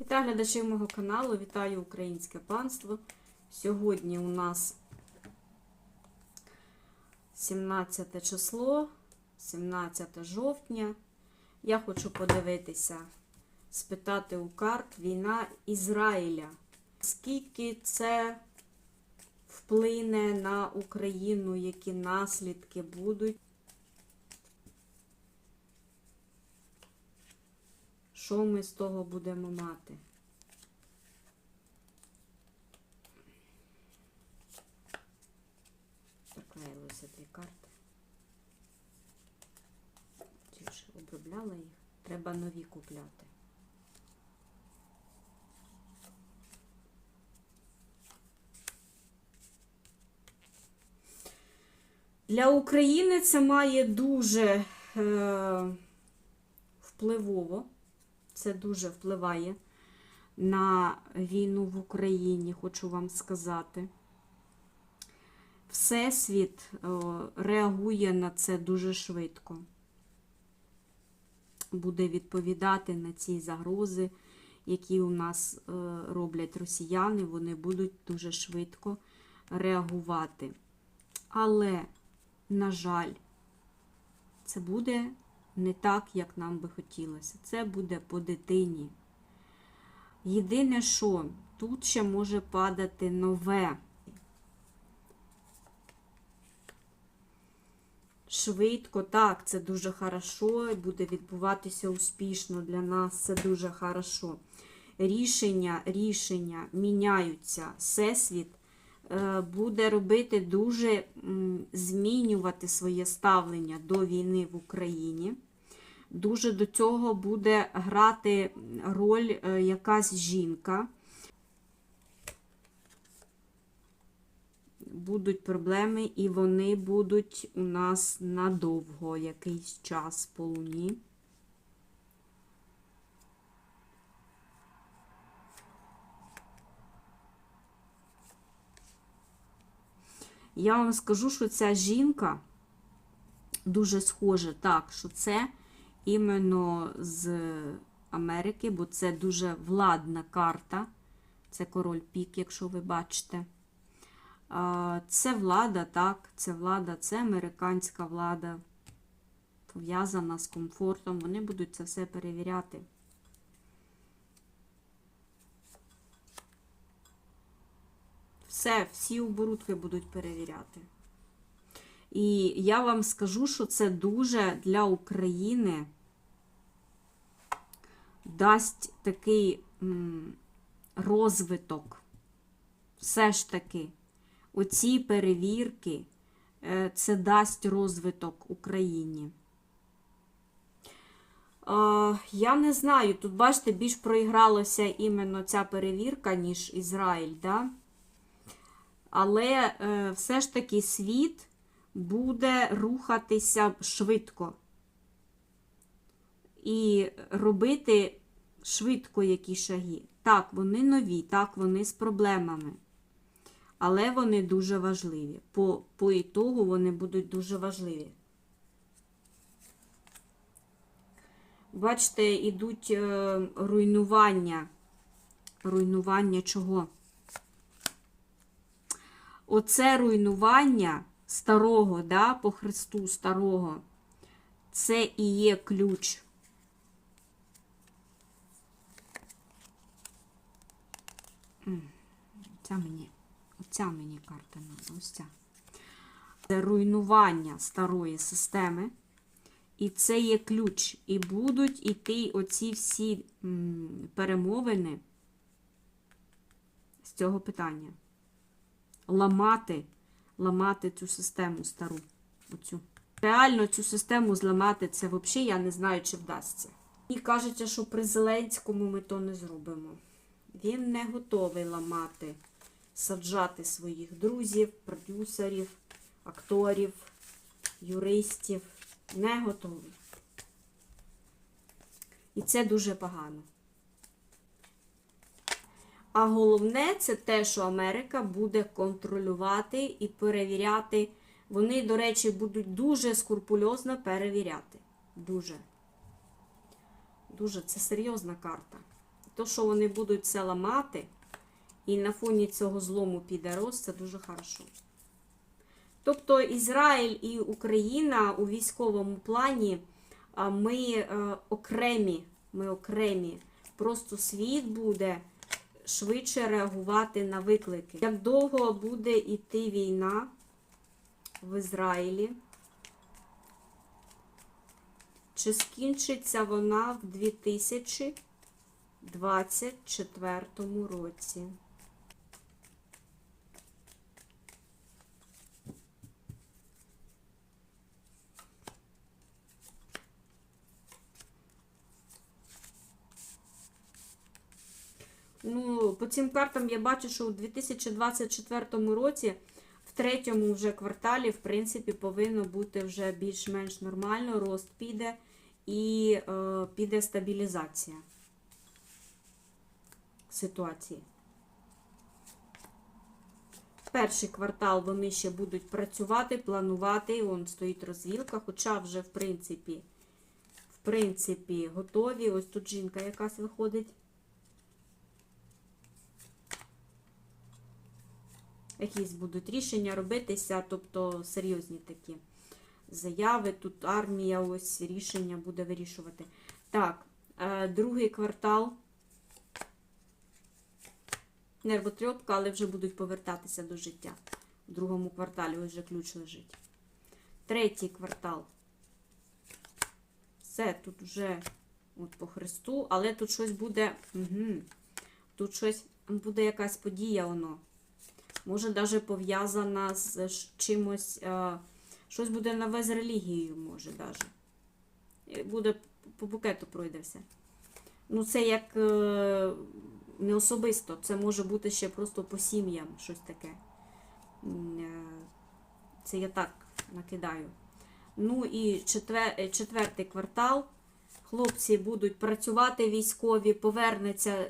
Вітаю глядачів мого каналу, вітаю українське панство. Сьогодні у нас 17 число, 17 жовтня. Я хочу подивитися, спитати у карт війна Ізраїля. Скільки це вплине на Україну, які наслідки будуть? Що ми з того будемо мати? Приклеїлися дві карти. Чи ж обробляла їх? Треба нові купляти. Для України це має дуже е, впливово це дуже впливає на війну в Україні, хочу вам сказати. Всесвіт реагує на це дуже швидко. Буде відповідати на ці загрози, які у нас е, роблять росіяни, вони будуть дуже швидко реагувати. Але, на жаль, це буде не так, як нам би хотілося. Це буде по дитині. Єдине, що тут ще може падати нове. Швидко, так, це дуже хорошо, і буде відбуватися успішно для нас, це дуже хорошо. Рішення, рішення міняються. Всесвіт буде робити дуже змінювати своє ставлення до війни в Україні. Дуже до цього буде грати роль е, якась жінка. Будуть проблеми, і вони будуть у нас надовго якийсь час по луні. Я вам скажу, що ця жінка дуже схожа так, що це іменно з Америки, бо це дуже владна карта. Це король пік, якщо ви бачите. Це влада, так, це влада, це американська влада, пов'язана з комфортом. Вони будуть це все перевіряти. Все, всі оборудки будуть перевіряти. І я вам скажу, що це дуже для України дасть такий розвиток. Все ж таки, оці перевірки, е, це дасть розвиток Україні. Е, я не знаю, тут, бачите, більш проігралася іменно ця перевірка, ніж Ізраїль, да? Але е, все ж таки світ буде рухатися швидко. І робити швидко які шаги. Так, вони нові, так, вони з проблемами. Але вони дуже важливі. По, по ітогу вони будуть дуже важливі. Бачите, ідуть е, руйнування. Руйнування чого? Оце руйнування старого, да, по Христу старого, це і є ключ. Ця мені, оця мені карта ось ця. Це руйнування старої системи. І це є ключ. І будуть іти оці всі перемовини з цього питання. Ламати ламати цю систему стару. Оцю. Реально цю систему зламати це взагалі я не знаю, чи вдасться. І кажеться, що при Зеленському ми то не зробимо. Він не готовий ламати, саджати своїх друзів, продюсерів, акторів, юристів. Не готовий. І це дуже погано. А головне, це те, що Америка буде контролювати і перевіряти. Вони, до речі, будуть дуже скрупульозно перевіряти. Дуже. Дуже це серйозна карта. то, що вони будуть це ламати, і на фоні цього злому піде рост, це дуже хорошо. Тобто Ізраїль і Україна у військовому плані ми е, окремі, ми окремі. Просто світ буде швидше реагувати на виклики. Як довго буде йти війна в Ізраїлі? Чи скінчиться вона в 2024 році? Ну, по цим картам я бачу, що у 2024 році, в третьому вже кварталі, в принципі, повинно бути вже більш-менш нормально, рост піде і е, піде стабілізація ситуації. Перший квартал вони ще будуть працювати, планувати. Вон стоїть розвілка, хоча вже, в принципі, в принципі, готові. Ось тут жінка якась виходить. Якісь будуть рішення робитися, тобто серйозні такі заяви. Тут армія, ось рішення буде вирішувати. Так, е, другий квартал. Нервотрьопка, але вже будуть повертатися до життя. В другому кварталі ось вже ключ лежить. Третій квартал. Все, тут вже от по Христу, але тут щось буде. Угу, тут щось буде якась подія, воно. Може, навіть пов'язана з чимось, е, щось буде нове з релігією, може, навіть. Буде по букету пройде все. Ну, це як е, не особисто, це може бути ще просто по сім'ям щось таке. Е, Це я так накидаю. Ну і четвер, четвертий квартал. Хлопці будуть працювати військові, повернеться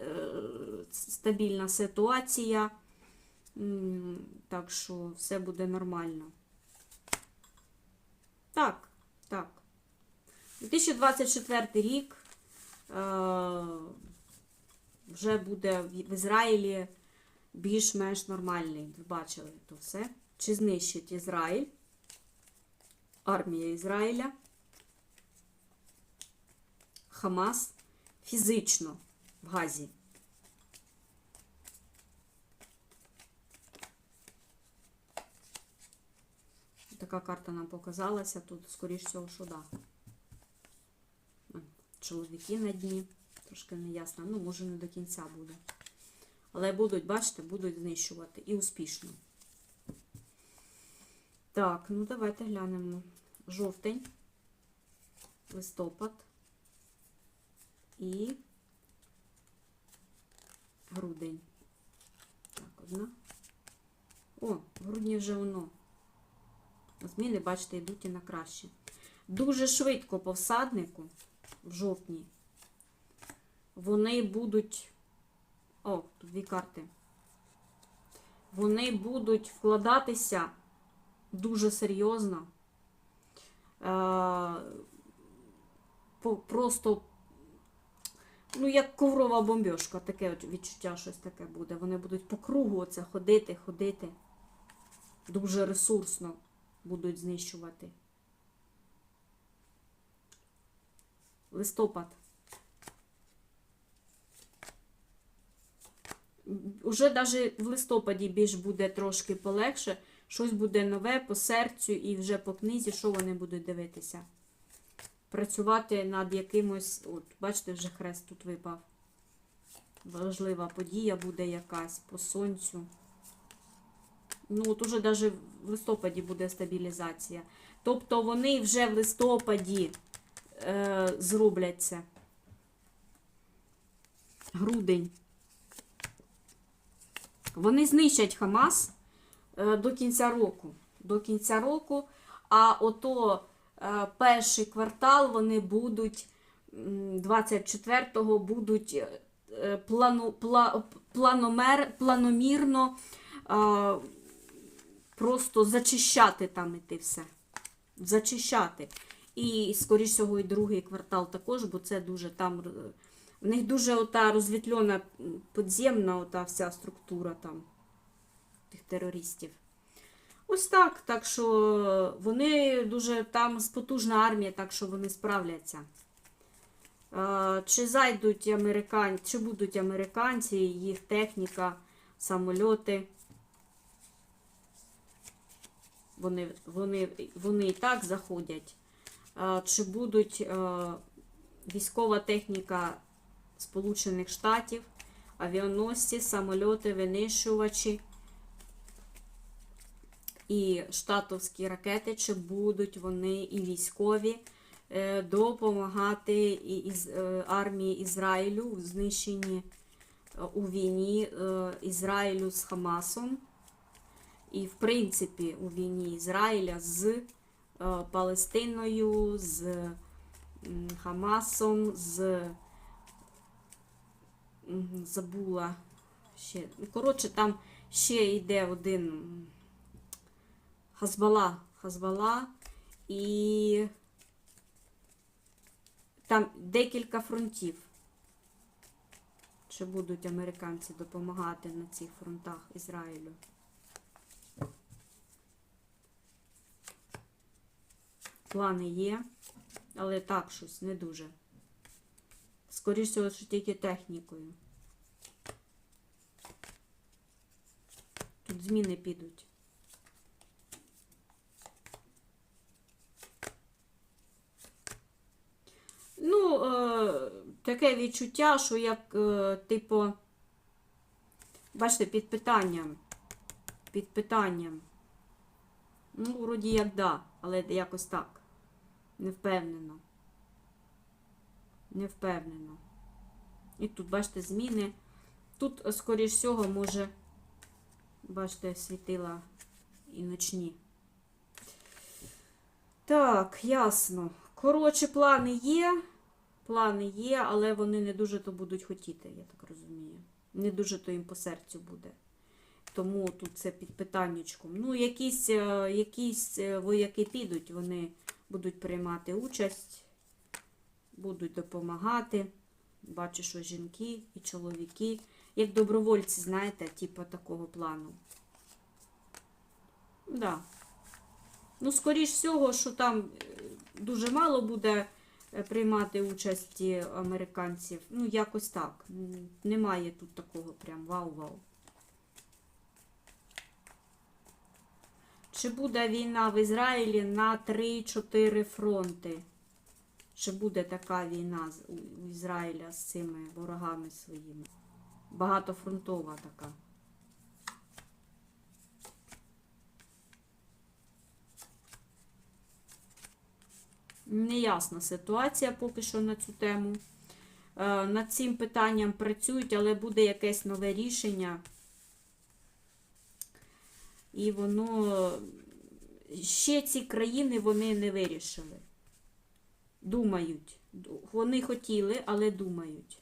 стабільна ситуація. Так що все буде нормально. Так, так. 2024 рік е, вже буде в Ізраїлі більш-менш нормальний. Ви бачили то все. Чи знищить Ізраїль? Армія Ізраїля. Хамас фізично в Газі. Така карта нам показалася. Тут, скоріш всього, що да. Чоловіки на дні. Трошки неясно. Ну, може, не до кінця буде. Але будуть, бачите, будуть знищувати. І успішно. Так, ну давайте глянемо. Жовтень, листопад і грудень. Так, одна. О, грудні вже воно. Зміни, бачите, йдуть і на краще. Дуже швидко по всаднику в жовтні. Вони будуть. О, тут дві карти. Вони будуть вкладатися дуже серйозно. Е, Просто, ну, як коврова бомбьошка, таке відчуття щось таке буде. Вони будуть по кругу оце ходити, ходити. Дуже ресурсно будуть знищувати. Листопад. Уже навіть в листопаді більш буде трошки полегше. Щось буде нове по серцю і вже по книзі, що вони будуть дивитися. Працювати над якимось, от, бачите, вже хрест тут випав. Важлива подія буде якась по сонцю. Ну, от уже навіть в листопаді буде стабілізація. Тобто вони вже в листопаді е, зроблять це. Грудень. Вони знищать Хамас е, до кінця року. До кінця року. А ото е, перший квартал вони будуть 24-го будуть е, е, плану, пла, планомер, планомірно е, просто зачищати там іти все. Зачищати. І, скоріш всього, і другий квартал також, бо це дуже там е, В них дуже ота розвітльона м, подземна ота вся структура там тих терористів. Ось так. Так що вони дуже там потужна армія, так що вони справляться. Е, Чи зайдуть американці, чи будуть американці, їх техніка, самольоти. Вони, вони, вони і так заходять. Чи будуть е, військова техніка Сполучених Штатів, авіаносці, самольоти, винищувачі і штатовські ракети, чи будуть вони і військові е, допомагати із, е, армії Ізраїлю в знищенні у війні Ізраїлю з Хамасом. І, в принципі, у війні Ізраїля з е, Палестиною, з Хамасом, з забула ще. ну, Коротше, там ще йде один Хазбала. Хазбала і там декілька фронтів. Чи будуть американці допомагати на цих фронтах Ізраїлю? Плани є, але так щось не дуже. Скоріше всього, що тільки технікою. Тут зміни підуть. Ну, е, таке відчуття, що як, е, типу, бачите, під питанням. Під питанням. Ну, вроді як да, але якось так. Не впевнено. Не впевнено. І тут, бачите, зміни. Тут, е, скоріш всього, може, бачите, світила і ночні. Так, ясно. Коротше, плани є. Плани є, але вони не дуже то будуть хотіти, я так розумію. Не дуже то їм по серцю буде. Тому тут це під питаннячком. Ну, якісь, е, якісь е, вояки підуть, вони будуть приймати участь, будуть допомагати. Бачу, що жінки і чоловіки, як добровольці, знаєте, типу такого плану. Да. Ну, скоріш всього, що там е, дуже мало буде е, приймати участі американців. Ну, якось так. Немає тут такого прям вау-вау. Чи буде війна в Ізраїлі на 3-4 фронти? Чи буде така війна у Ізраїля з цими ворогами своїми? Багатофронтова така. Неясна ситуація поки що на цю тему. Е, Над цим питанням працюють, але буде якесь нове рішення. І воно ще ці країни вони не вирішили. Думають. Вони хотіли, але думають.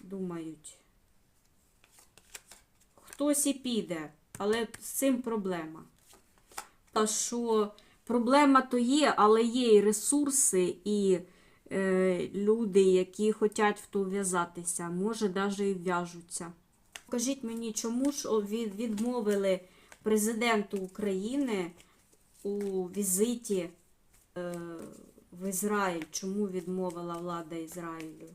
Думають. Хтось і піде, але з цим проблема. Та що проблема то є, але є і ресурси, і е, люди, які хочуть в то в'язатися, може, навіть і в'яжуться. Скажіть мені, чому ж відмовили президенту України у візиті е, в Ізраїль? Чому відмовила влада Ізраїлю?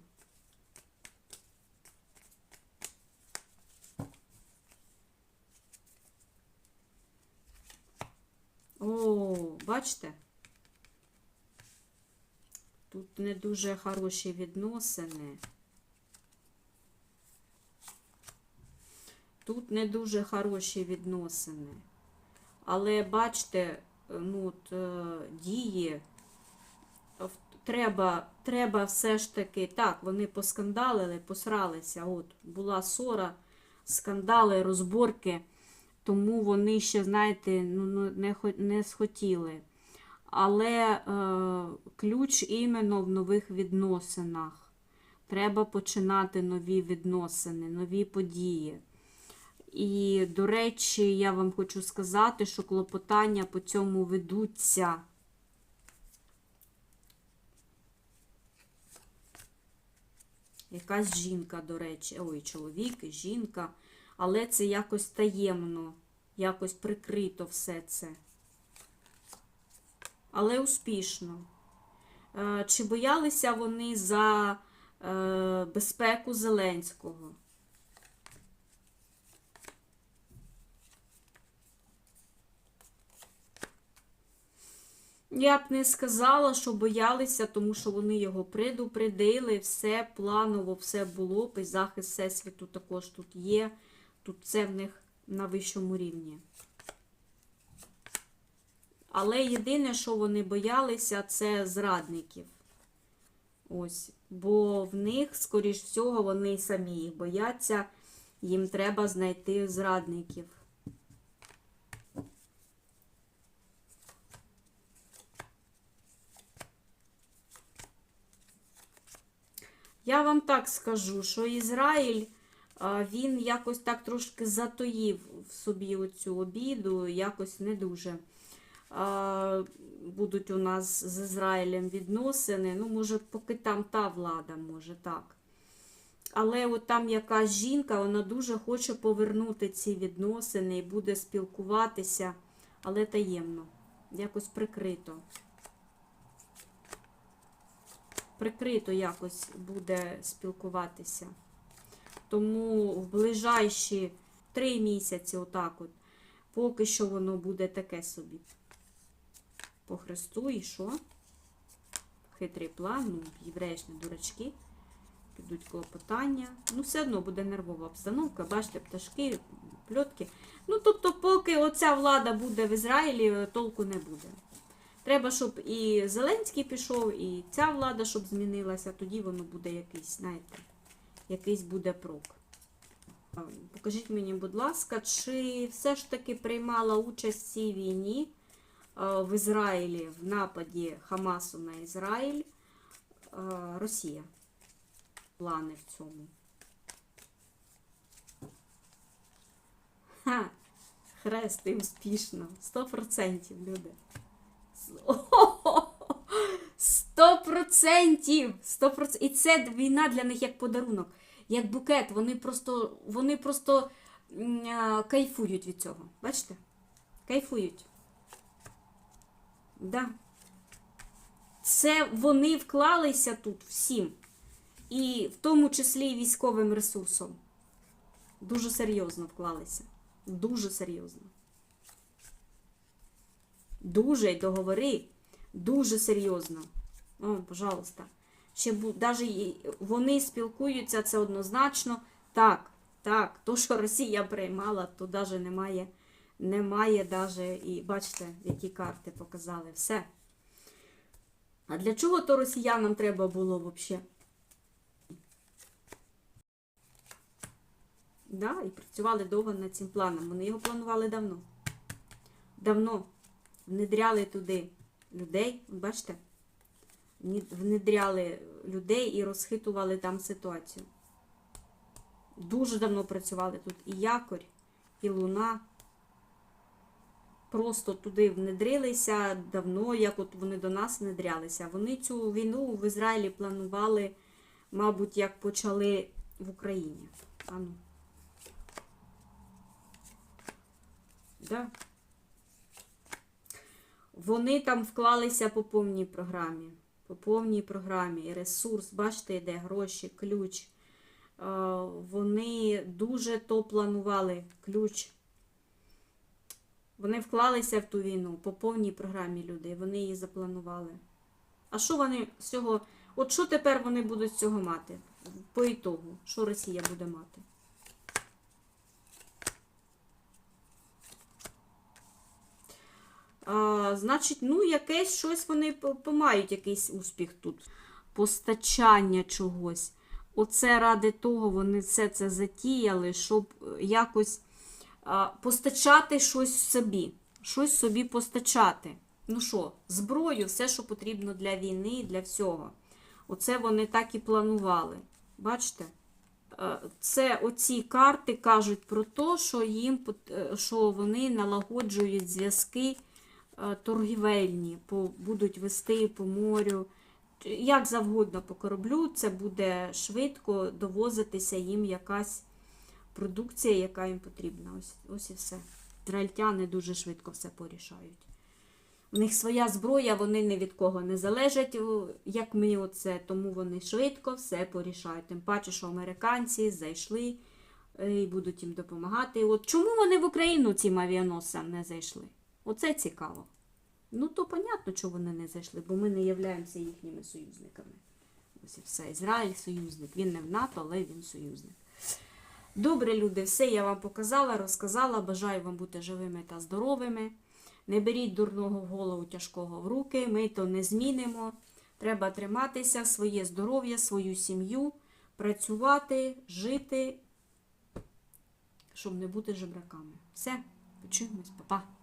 О, бачите? Тут не дуже хороші відносини. Тут не дуже хороші відносини. Але бачите, ну, от, е, дії треба, треба все ж таки, так, вони поскандалили, посралися. От, була ссора, скандали, розборки, тому вони ще, знаєте, ну, ну, не, не схотіли. Але е, ключ іменно в нових відносинах. Треба починати нові відносини, нові події. І, до речі, я вам хочу сказати, що клопотання по цьому ведуться. Якась жінка, до речі, ой, чоловік, і жінка. Але це якось таємно, якось прикрито все це. Але успішно. Е, Чи боялися вони за е, безпеку Зеленського? Я б не сказала, що боялися, тому що вони його предупредили, все планово, все було, і захист Всесвіту також тут є. Тут це в них на вищому рівні. Але єдине, що вони боялися, це зрадників. Ось. Бо в них, скоріш всього, вони самі їх бояться, їм треба знайти зрадників. Я вам так скажу, що Ізраїль, він якось так трошки затоїв в собі оцю обіду, якось не дуже. Будуть у нас з Ізраїлем відносини. Ну, може, поки там та влада, може так. Але от там якась жінка, вона дуже хоче повернути ці відносини і буде спілкуватися, але таємно, якось прикрито. Прикрито якось буде спілкуватися. Тому в ближайші три місяці, отак от, поки що воно буде таке собі. По Христу і що? Хитрий план, ну, євреї не дурачки. Підуть клопотання. Ну, все одно буде нервова обстановка. Бачите, пташки, пльотки. Ну, тобто, поки оця влада буде в Ізраїлі, толку не буде. Треба, щоб і Зеленський пішов, і ця влада, щоб змінилася, тоді воно буде якийсь, знаєте, якийсь буде прок. Покажіть мені, будь ласка, чи все ж таки приймала участь в цій війні в Ізраїлі в нападі Хамасу на Ізраїль Росія? Плани в цьому. Ха! Хрест і успішно. 100% люди. Процентів! Сто процентів! І це війна для них як подарунок, як букет. Вони просто, вони просто кайфують від цього. Бачите? Кайфують. Да. Це вони вклалися тут всім. І в тому числі і військовим ресурсом. Дуже серйозно вклалися. Дуже серйозно. Дуже договори, дуже серйозно. О, пожалуйста. Ще навіть вони спілкуються, це однозначно. Так, так, то, що Росія приймала, то навіть немає, немає даже, і бачите, які карти показали. Все. А для чого то росіянам треба було взагалі? Да, і працювали довго над цим планом. Вони його планували давно. Давно внедряли туди людей, бачите? Внедряли людей і розхитували там ситуацію. Дуже давно працювали тут і якорь, і луна. Просто туди внедрилися давно, як от вони до нас внедрялися. Вони цю війну в Ізраїлі планували, мабуть, як почали в Україні. Ану. Да. Вони там вклалися по повній програмі. По повній програмі. Ресурс, бачите, йде гроші, ключ. Вони дуже то планували ключ. Вони вклалися в ту війну по повній програмі люди. Вони її запланували. А що вони з цього? От що тепер вони будуть з цього мати? По ітогу, що Росія буде мати? А, Значить, ну, якесь щось вони помають, якийсь успіх тут. Постачання чогось. Оце ради того вони все це затіяли, щоб якось а, постачати щось собі. Щось собі постачати. Ну що, зброю, все, що потрібно для війни, для всього. Оце вони так і планували. Бачите? Це оці карти кажуть про те, що їм що вони налагоджують зв'язки торгівельні, по, будуть вести по морю як завгодно по кораблю, це буде швидко довозитися їм якась продукція, яка їм потрібна. Ось, ось і все. Ізраїльтяни дуже швидко все порішають. У них своя зброя, вони ні від кого не залежать, як ми оце, тому вони швидко все порішають. Тим паче, що американці зайшли е, і будуть їм допомагати. От чому вони в Україну цим авіаносцям не зайшли? Оце цікаво. Ну, то понятно, чого вони не зайшли, бо ми не являємося їхніми союзниками. Ось і все. Ізраїль союзник. Він не в НАТО, але він союзник. Добре, люди, все я вам показала, розказала. Бажаю вам бути живими та здоровими. Не беріть дурного в голову тяжкого в руки, ми то не змінимо. Треба триматися, своє здоров'я, свою сім'ю, працювати, жити, щоб не бути жебраками. Все, почуємось, па-па.